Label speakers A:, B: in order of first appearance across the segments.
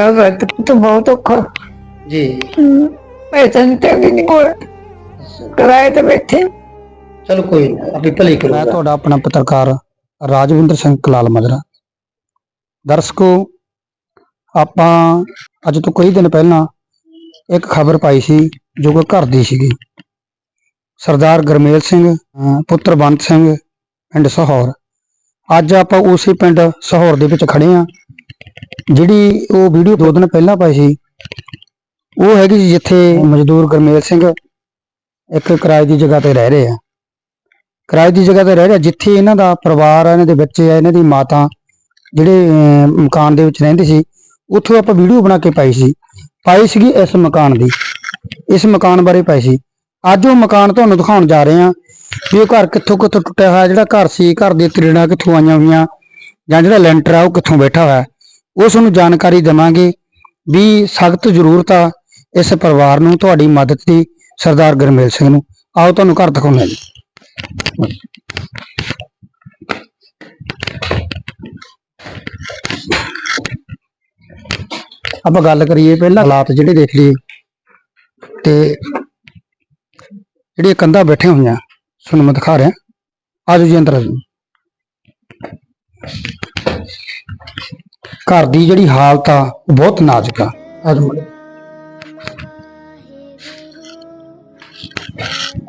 A: ਔਖਾ ਵਕਤ ਤਾਂ ਬਹੁਤ ਔਖਾ
B: ਜੀ
A: ਪੈਸਾ ਨਹੀਂ ਤੇ ਨਹੀਂ ਕੋਲ ਕਿਰਾਏ ਤੇ ਬੈਠੇ
B: ਚਲੋ ਕੋਈ ਨਾ ਆਪੇ ਭਲੇ
C: ਮੈਂ
B: ਕਰੂਗਾ
C: ਤੁਹਾਡਾ ਆਪਣਾ ਪੱਤਰਕਾਰ ਰਾਜਵਿੰਦਰ ਸਿੰਘ ਕਲਾਲ ਮਜਰਾ ਦਰਸ਼ਕੋ ਆਪਾਂ ਅੱਜ ਤੋਂ ਕਈ ਦਿਨ ਪਹਿਲਾਂ ਇੱਕ ਖਬਰ ਪਾਈ ਸੀ ਜੋ ਕਿ ਘਰ ਦੀ ਸੀਗੀ। ਸਰਦਾਰ ਗਰਮੇਲ ਸਿੰਘ ਪੁੱਤਰ ਬੰਤ ਸਿੰਘ ਪਿੰਡ ਸਹੌਰ। ਅੱਜ ਆਪਾਂ ਉਸੇ ਪਿੰਡ ਸਹੌਰ ਦੇ ਵਿੱਚ ਖੜੇ ਆ। ਜਿਹੜੀ ਉਹ ਵੀਡੀਓ ਦੋ ਦਿਨ ਪਹਿਲਾਂ ਪਾਈ ਸੀ ਉਹ ਹੈਗੀ ਜੀ ਜਿੱਥੇ ਮਜ਼ਦੂਰ ਗਰਮੇਲ ਸਿੰਘ ਇੱਕ ਕਿਰਾਏ ਦੀ ਜਗ੍ਹਾ ਤੇ ਰਹਿ ਰਹੇ ਆ। ਕਿਰਾਏ ਦੀ ਜਗ੍ਹਾ ਤੇ ਰਹਿ ਰਿਹਾ ਜਿੱਥੇ ਇਹਨਾਂ ਦਾ ਪਰਿਵਾਰ ਆ ਇਹਨਾਂ ਦੇ ਬੱਚੇ ਆ ਇਹਨਾਂ ਦੀ ਮਾਤਾ ਜਿਹੜੇ ਅਮ, ਮਕਾਨ ਦੇ ਵਿੱਚ ਰਹਿੰਦੇ ਸੀ ਉੱਥੋਂ ਆਪਾਂ ਵੀਡੀਓ ਬਣਾ ਕੇ ਪਾਈ ਸੀ। ਪਾਈ ਸੀਗੀ ਇਸ ਮਕਾਨ ਦੀ ਇਸ ਮਕਾਨ ਬਾਰੇ ਪਾਈ ਸੀ। ਅੱਜ ਉਹ ਮਕਾਨ ਤੁਹਾਨੂੰ ਦਿਖਾਉਣ ਜਾ ਰਹੇ ਹਾਂ ਵੀ ਉਹ ਘਰ ਕਿੱਥੋਂ ਕਿੱਥੋਂ ਟੁੱਟਿਆ ਹੋਇਆ ਜਿਹੜਾ ਘਰ ਸੀ ਘਰ ਦੇ ਤ੍ਰਿੜਾ ਕਿੱਥੋਂ ਆਈਆਂ ਹੋਈਆਂ ਜਾਂ ਜਿਹੜਾ ਲੈਂਟਰ ਆ ਉਹ ਕਿੱਥੋਂ ਬੈਠਾ ਹੋਇਆ। ਉਹ ਤੁਹਾਨੂੰ ਜਾਣਕਾਰੀ ਦੇਵਾਂਗੇ ਵੀ ਸਖਤ ਜ਼ਰੂਰਤ ਆ ਇਸ ਪਰਿਵਾਰ ਨੂੰ, ਤੁਹਾਡੀ ਮਦਦ ਦੀ, ਸਰਦਾਰ ਗਰਮੇਲ ਸਿੰਘ ਨੂੰ। ਆਓ ਤੁਹਾਨੂੰ ਘਰ ਦਿਖਾਉਂਦੇ ਜੀ। ਆਪਾਂ ਗੱਲ ਕਰੀਏ ਪਹਿਲਾਂ ਹਾਲਾਤ ਜਿਹੜੇ ਦੇਖ ਲਈਏ ਤੇ ਜਿਹੜੀਆਂ ਕੰਧਾਂ ਬੈਠੇ ਹੋਈਆਂ, ਤੁਹਾਨੂੰ ਮੈਂ ਦਿਖਾ ਰਿਹਾ। ਆਜੋ ਜੀ ਅੰਦਰ ਆਜੋ। ਘਰ ਦੀ ਜਿਹੜੀ ਹਾਲਤ ਆ, ਉਹ ਬਹੁਤ ਨਾਜ਼ੁਕ ਆ। ਆਜੋ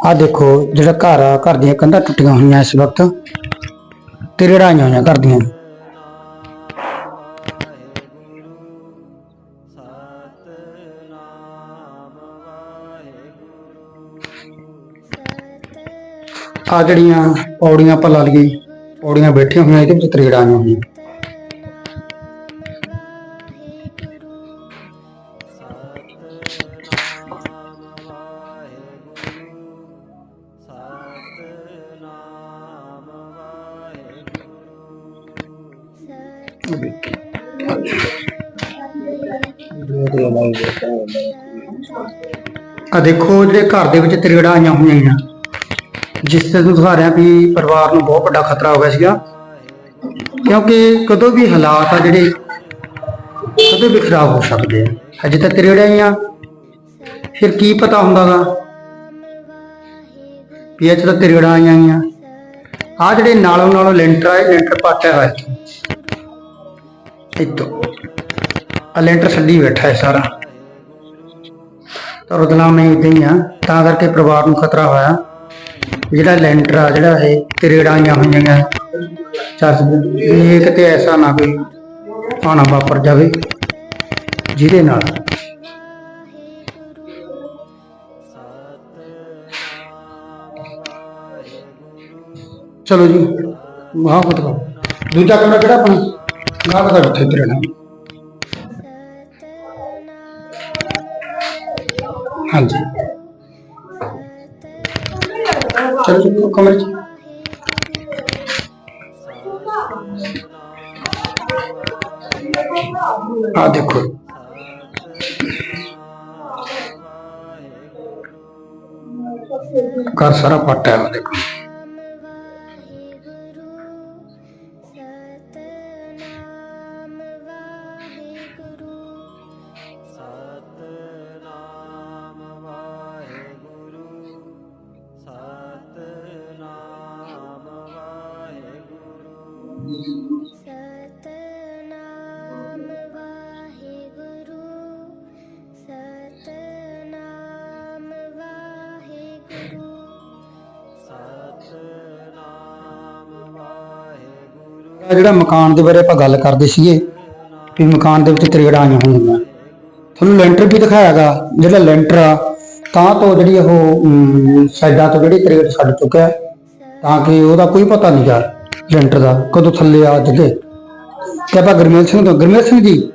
C: ਆ ਦੇਖੋ ਜਿਹੜਾ ਘਰ ਆ, ਘਰ ਦੀਆਂ ਕੰਧਾਂ ਟੁੱਟੀਆਂ ਹੋਈਆਂ ਇਸ ਵਕਤ। ਤੇ ਰੜਾਈਆਂ ਹੋਈਆਂ ਘਰ ਦੀਆਂ। ਆ ਜਿਹੜੀਆਂ ਪੌੜੀਆਂ ਆਪਾਂ ਲਾ ਲਈਏ, ਪੌੜੀਆਂ ਬੈਠੀਆਂ ਹੋਈਆਂ, ਇਹਦੇ ਵਿੱਚ ਤਰੇੜਾਂ ਆਈਆਂ ਹੋਈਆਂ। ਆ ਦੇਖੋ ਜਿਹੜੇ ਘਰ ਦੇ ਵਿੱਚ ਤਰੇੜਾਂ ਆਈਆਂ ਹੋਈਆਂ ਆ ਜਿਸ ਤੇ ਦਿਖਾ ਰਿਹਾ ਵੀ ਪਰਿਵਾਰ ਨੂੰ ਬਹੁਤ ਵੱਡਾ ਖਤਰਾ ਹੋ ਗਿਆ ਸੀਗਾ, ਕਿਉਂਕਿ ਕਦੋਂ ਵੀ ਹਾਲਾਤ ਆ ਜਿਹੜੇ, ਕਦੋਂ ਵੀ ਖਰਾਬ ਹੋ ਸਕਦੇ ਆ, ਅਜੇ ਤਾਂ ਤਰੇੜਾਂ ਹੀ ਆ ਫਿਰ ਕੀ ਪਤਾ ਹੁੰਦਾਗਾ ਵੀ ਇਹ ਤਾਂ ਤਰੇੜਾਂ ਆਈਆਂ ਆ ਆ ਜਿਹੜੇ ਨਾਲੋਂ ਨਾਲੋਂ ਲੈਂਟਰ ਆ ਲੈਂਟਰ ਪਾਟਿਆ ਹੋਇਆ ਇੱਥੋਂ ਆ ਲੈਂਟਰ ਛੱਡੀ ਬੈਠਾ ਹੈ ਸਾਰਾ। ਤਾਂ ਰਦਨਾਮ ਨਹੀਂ ਇਦਾਂ ਹੀ ਆ, ਤਾਂ ਕਰਕੇ ਪਰਿਵਾਰ ਨੂੰ ਖਤਰਾ ਹੋਇਆ। ਜਿਹੜਾ ਲੈਂਟਰ ਆ, ਜਿਹੜਾ ਇਹ ਤਰੇੜਾਂ ਆਈਆਂ ਹੋਈਆਂ ਆ ਚੱਸ ਇਹ ਕਿਤੇ ਐਸਾ ਨਾ ਕੋਈ ਆਣਾ ਵਾਪਰ ਜਾਵੇ, ਜਿਹਦੇ ਨਾਲ ਚਲੋ ਜੀ ਵਾਹ ਬਤਵਾ ਦੂਜਾ ਕਮਰਾ ਕਿਹੜਾ ਆਪਣਾ? ਗਾਹ ਦਾ ਉੱਥੇ ਤਰੇੜਾਂ ਹਾਂਜੀ। ਚਲੋ ਜੀ ਕਮਰੇ ਚ। ਆ ਦੇਖੋ। ਘਰ ਸਾਰਾ ਪੱਟਾ ਹੈ ਦੇਖੋ।
D: ਸਤਨਾਮ ਵਾਹਿਗੁਰੂ ਸਤਨਾਮ ਵਾਹਿਗੁਰੂ।
C: ਆਹ ਜਿਹੜਾ ਮਕਾਨ ਦੇ ਬਾਰੇ ਆਪਾਂ ਗੱਲ ਕਰਦੇ ਸੀਗੇ ਵੀ ਮਕਾਨ ਦੇ ਵਿੱਚ ਤਰੇੜਾਂ ਆਈਆਂ ਹੋਈਆਂ। ਤੁਹਾਨੂੰ ਲੈਂਟਰ ਵੀ ਦਿਖਾਇਆਗਾ ਜਿਹੜਾ ਲੈਂਟਰ ਆ ਤਾਂ ਤੋਂ ਜਿਹੜੀ ਉਹ ਸਾਈਡਾਂ ਤੋਂ ਜਿਹੜੀ ਤਰੇੜ ਛੱਡ ਚੁੱਕਿਆ ਹੈ, ਤਾਂ ਕਿ ਉਹਦਾ ਕੋਈ ਪਤਾ ਨਹੀਂ ਗਾ ਲੈਂਟਰ ਦਾ ਕਦੋਂ ਥੱਲੇ ਆ ਜਗੇ? ਤੇ ਆਪਾਂ ਗਰਮੇਲ ਸਿੰਘ ਤੋਂ ਗਰਮੇਲ ਸਿੰਘ ਜੀ?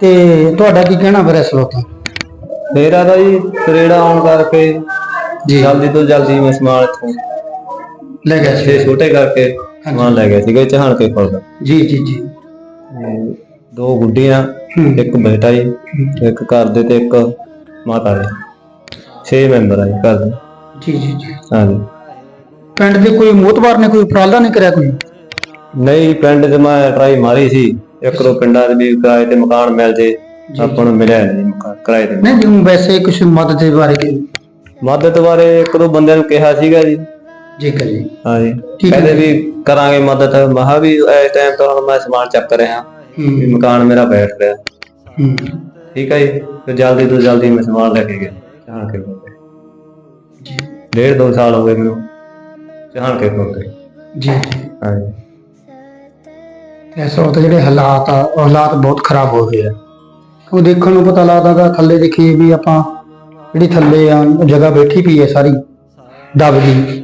C: ਤੇ ਤੁਹਾਡਾ ਕੀ ਕਹਿਣਾ ਫਿਰ ਇਸ ਵਕਤ
E: ਮੇਰਾ ਤਾਂ ਜੀ ਤਰੇੜਾ ਆਉਣ ਕਰਕੇ
C: ਜੀ।
E: ਜਲਦੀ ਤੋਂ ਜਲਦੀ ਮੈਂ ਸਮਾਨ ਇੱਥੋਂ
C: ਲੈ ਗਿਆ
E: ਛੇ
C: ਸੀ
E: ਛੋਟੇ ਕਰਕੇ ਸਮਾਨ ਲੈ ਗਿਆ ਸੀਗਾ ਚਾਹਣ ਕੇ ਫੜਦਾ।
C: ਜੀ ਜੀ ਜੀ।
E: ਦੋ ਗੁੱਡੀਆਂ
C: ਹੂੰ।
E: ਇੱਕ ਬੇਟਾ ਜੀ ਇੱਕ ਘਰ ਦੇ ਤੇ ਇੱਕ ਮਾਤਾ ਜੀ। ਛੇ ਮੈਂਬਰ ਆ ਜੀ ਘਰ ਦੇ।
C: ਜੀ ਜੀ ਜੀ।
E: ਹਾਂਜੀ।
C: ਪਿੰਡ ਦੇ ਕੋਈ ਮੋਤਬਾਰ ਨੇ ਕੋਈ ਉਪਰਾਲਾ ਨਹੀਂ ਕਰਿਆ ਕੋਈ?
E: ਨਹੀਂ ਪਿੰਡ 'ਚ ਮੈਂ ਟਰਾਈ ਮਾਰੀ ਸੀ। ਇੱਕ ਦੋ ਪਿੰਡਾਂ ਦੇ ਵੀ ਕਿਰਾਏ ਤੇ ਮਕਾਨ ਮਿਲ ਜੇ ਆਪਾਂ ਨੂੰ ਮਿਲਿਆ ਨਹੀਂ ਮਕਾਨ ਕਿਰਾਏ ਤੇ।
C: ਨਹੀਂ ਜੀ ਵੈਸੇ ਕੁਝ ਮਦਦ ਦੇ ਬਾਰੇ ਕੀ
E: ਮਦਦ ਬਾਰੇ ਇੱਕ ਦੋ ਬੰਦਿਆਂ ਨੂੰ ਕਿਹਾ ਸੀਗਾ ਜੀ।
C: ਠੀਕ ਹੈ ਜੀ। ਹੈ।
E: ਕਹਿੰਦੇ ਵੀ ਕਰਾਂਗੇ ਮਦਦ। ਮਹਾ ਵੀ ਇਸ ਟਾਈਮ ਤੋਂ ਮੈਂ ਸਮਾਨ ਚੱਕ ਰਿਹਾ। ਵੀ ਮਕਾਨ ਮੇਰਾ ਬੈਠ ਰਿਹਾ। ਠੀਕ ਹੈ ਜੀ। ਫਿਰ ਜਲਦੀ ਤੋਂ ਜਲਦੀ ਮੈਂ ਸਮਾਨ ਲੈ ਕੇ ਗਿਆ। ਚਾਹਣ ਕੇ ਕੋਲ ਡੇਢ ਦੋ ਸਾਲ ਹੋ ਗਏ ਮੈਨੂੰ। ਚਾਹਣ ਕੇ ਕੋਲ
C: ਜੀ।
E: ਹਾਂਜੀ
C: ਇਸ ਵਕਤ ਜਿਹੜੇ ਹਾਲਾਤ ਆ ਉਹ ਹਾਲਾਤ ਬਹੁਤ ਖਰਾਬ ਹੋ ਗਏ ਆ। ਉਹ ਦੇਖਣ ਨੂੰ ਪਤਾ ਲੱਗਦਾ ਗਾ ਥੱਲੇ ਦੇਖੀਏ ਵੀ ਆਪਾਂ ਜਿਹੜੀ ਥੱਲੇ ਆ ਜਗ੍ਹਾ ਬੈਠੀ ਪਈ ਹੈ ਸਾਰੀ ਦਬ ਗਈ।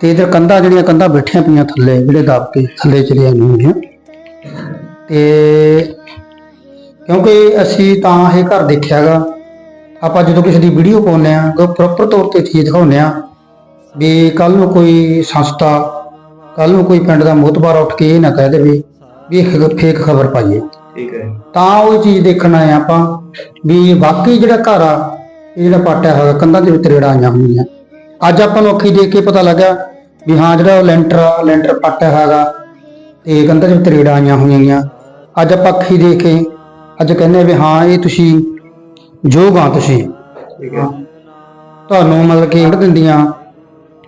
C: ਤੇ ਇਧਰ ਕੰਧਾਂ ਜਿਹੜੀਆਂ ਕੰਧਾਂ ਬੈਠੀਆਂ ਪਈਆਂ ਥੱਲੇ ਜਿਹੜੇ ਦਬ ਕੇ ਥੱਲੇ ਚਲੀਆਂ ਗਈਆਂ ਤੇ ਕਿਉਂਕਿ ਅਸੀਂ ਤਾਂ ਇਹ ਘਰ ਦੇਖਿਆਗਾ ਆਪਾਂ ਜਦੋਂ ਕਿਸੇ ਦੀ ਵੀਡੀਓ ਪਾਉਂਦੇ ਆ ਉਹ ਪ੍ਰੋਪਰ ਤੌਰ ਤੇ ਚੀਜ਼ ਦਿਖਾਉਂਦੇ ਆ ਵੀ ਕੱਲ ਨੂੰ ਕੋਈ ਸੰਸਥਾ ਕੱਲ ਨੂੰ ਕੋਈ ਪਿੰਡ ਦਾ ਮੋਤਬਾਰ ਉੱਠ ਕੇ ਇਹ ਨਾ ਕਹਿ ਦੇਵੇ ਵੀ ਇਹ ਫੇਕ ਖਬਰ ਪਾਈਏ।
E: ਠੀਕ ਹੈ।
C: ਤਾਂ ਉਹ ਚੀਜ਼ ਦੇਖਣ ਆਏ ਆਪਾਂ ਵੀ ਵਾਕਈ ਜਿਹੜਾ ਘਰ ਆ ਇਹ ਜਿਹੜਾ ਪਾਟਿਆ ਹੋਇਆ ਕੰਧਾਂ ਦੇ ਵਿੱਚ ਰੇੜਾਂ ਆਈਆਂ ਹੋਈਆਂ। ਅੱਜ ਆਪਾਂ ਨੂੰ ਅੱਖੀ ਦੇਖ ਕੇ ਪਤਾ ਲੱਗਾ ਵੀ ਹਾਂ ਜਿਹੜਾ ਉਹ ਲੈਂਟਰ ਆ ਲੈਂਟਰ ਪਾਟਿਆ ਹੈਗਾ ਤੇ ਕੰਧਾਂ ਦੇ ਵਿੱਚ ਰੇੜਾਂ ਆਈਆਂ ਹੋਈਆਂ ਅੱਜ ਆਪਾਂ ਅੱਖੀ ਦੇਖ ਕੇ ਅੱਜ ਕਹਿੰਦੇ ਵੀ ਹਾਂ ਇਹ ਤੁਸੀਂ ਯੋਗ ਆ ਤੁਸੀਂ।
E: ਠੀਕ ਹੈ।
C: ਤੁਹਾਨੂੰ ਮਤਲਬ ਕਿ ਦਿੰਦੀਆਂ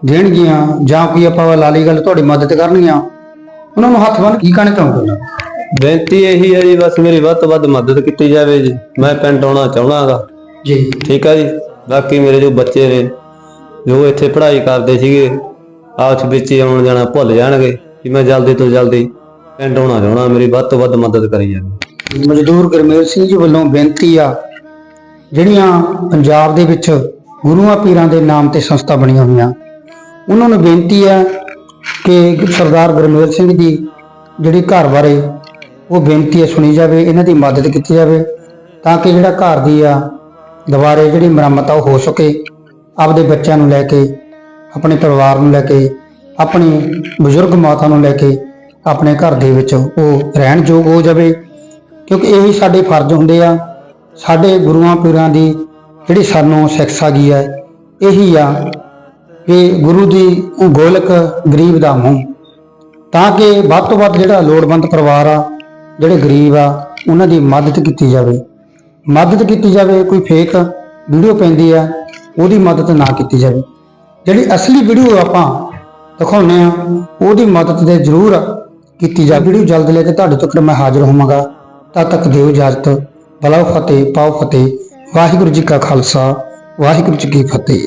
C: ਦੇਣਗੀਆਂ ਜਾਂ ਕੋਈ ਆਪਾਂ ਲਾਲੀ ਗੱਲ ਤੁਹਾਡੀ ਮਦਦ ਕਰਨਗੀਆਂ ਉਹਨਾਂ ਨੂੰ ਹੱਥ ਬੰਨ ਕੀ ਕਹਿਣਾ ਚਾਹੁੰਦੇ ਨੇ
E: ਬੇਨਤੀ ਇਹੀ ਹੈ ਜੀ ਬਸ ਮੇਰੀ ਵੱਧ ਤੋਂ ਵੱਧ ਮਦਦ ਕੀਤੀ ਜਾਵੇ ਜੀ। ਮੈਂ ਪਿੰਡ ਆਉਣਾ ਚਾਹਣਾਗਾ
C: ਜੀ।
E: ਠੀਕ ਹੈ ਜੀ? ਬਾਕੀ ਮੇਰੇ ਜੋ ਬੱਚੇ ਨੇ ਜੋ ਇੱਥੇ ਪੜ੍ਹਾਈ ਕਰਦੇ ਸੀਗੇ ਆਪਸ ਵਿੱਚ ਹੀ ਆਉਣ ਜਾਣਾ ਭੁੱਲ ਜਾਣਗੇ ਕਿ ਮੈਂ ਜਲਦੀ ਤੋਂ ਜਲਦੀ ਪਿੰਡ ਆਉਣਾ ਚਾਹਣਾ ਮੇਰੀ ਵੱਧ ਤੋਂ ਵੱਧ ਮਦਦ ਕਰੀ ਜਾਵੇ।
C: ਮਜ਼ਦੂਰ ਗੁਰਮੇਲ ਸਿੰਘ ਜੀ ਵੱਲੋਂ ਬੇਨਤੀ ਆ ਜਿਹੜੀਆਂ ਪੰਜਾਬ ਦੇ ਵਿੱਚ ਗੁਰੂਆਂ ਪੀਰਾਂ ਦੇ ਨਾਮ ਤੇ ਸੰਸਥਾ ਬਣੀਆਂ ਹੋਈਆਂ ਉਹਨਾਂ ਨੂੰ ਬੇਨਤੀ ਆ ਕਿ ਸਰਦਾਰ ਗੁਰਮੇਲ ਸਿੰਘ ਦੀ ਜਿਹੜੀ ਘਰ ਬਾਰੇ ਉਹ ਬੇਨਤੀ ਹੈ ਸੁਣੀ ਜਾਵੇ, ਇਹਨਾਂ ਦੀ ਮਦਦ ਕੀਤੀ ਜਾਵੇ ਤਾਂ ਕਿ ਜਿਹੜਾ ਘਰ ਦੀ ਆ ਦੁਬਾਰੇ ਜਿਹੜੀ ਮੁਰੰਮਤ ਆ ਉਹ ਹੋ ਸਕੇ, ਆਪਦੇ ਬੱਚਿਆਂ ਨੂੰ ਲੈ ਕੇ, ਆਪਣੇ ਪਰਿਵਾਰ ਨੂੰ ਲੈ ਕੇ, ਆਪਣੀ ਬਜ਼ੁਰਗ ਮਾਤਾ ਨੂੰ ਲੈ ਕੇ ਆਪਣੇ ਘਰ ਦੇ ਵਿੱਚ ਉਹ ਰਹਿਣ ਯੋਗ ਹੋ ਜਾਵੇ। ਕਿਉਂਕਿ ਇਹੀ ਸਾਡੇ ਫਰਜ਼ ਹੁੰਦੇ ਆ, ਸਾਡੇ ਗੁਰੂਆਂ ਪੀਰਾਂ ਦੀ ਜਿਹੜੀ ਸਾਨੂੰ ਸਿੱਖਿਆ ਗਈ ਹੈ, ਇਹੀ ਆ ਕਿ ਗੁਰੂ ਦੀ ਗੋਲਕ ਗਰੀਬ ਦਾ ਮੂੰਹ। ਤਾਂ ਕਿ ਵੱਧ ਤੋਂ ਵੱਧ ਜਿਹੜਾ ਲੋੜਵੰਦ ਪਰਿਵਾਰ ਆ, ਜਿਹੜੇ ਗਰੀਬ ਆ, ਉਹਨਾਂ ਦੀ ਮਦਦ ਕੀਤੀ ਜਾਵੇ। ਮਦਦ ਕੀਤੀ ਜਾਵੇ, ਕੋਈ ਫੇਕ ਵੀਡੀਓ ਪੈਂਦੀ ਆ, ਉਹਦੀ ਮਦਦ ਨਾ ਕੀਤੀ ਜਾਵੇ। ਜਿਹੜੀ ਅਸਲੀ ਵੀਡੀਓ ਆਪਾਂ ਦਿਖਾਉਂਦੇ ਆ, ਉਹਦੀ ਮਦਦ ਦੇ ਜ਼ਰੂਰ ਕੀਤੀ ਜਾਵੇ। ਵੀਡੀਓ ਜਲਦ ਲੈ ਕੇ ਤੁਹਾਡੇ ਤੱਕ ਮੈਂ ਹਾਜ਼ਰ ਹੋਵਾਂਗਾ। ਤਦ ਤੱਕ ਦਿਓ ਇਜਾਜ਼ਤ। ਬਲਾਉ ਫਤਿਹ, ਪਾਉ ਫਤਿਹ। ਵਾਹਿਗੁਰੂ ਜੀ ਕਾ ਖਾਲਸਾ, ਵਾਹਿਗੁਰੂ ਜੀ ਕੀ ਫਤਿਹ।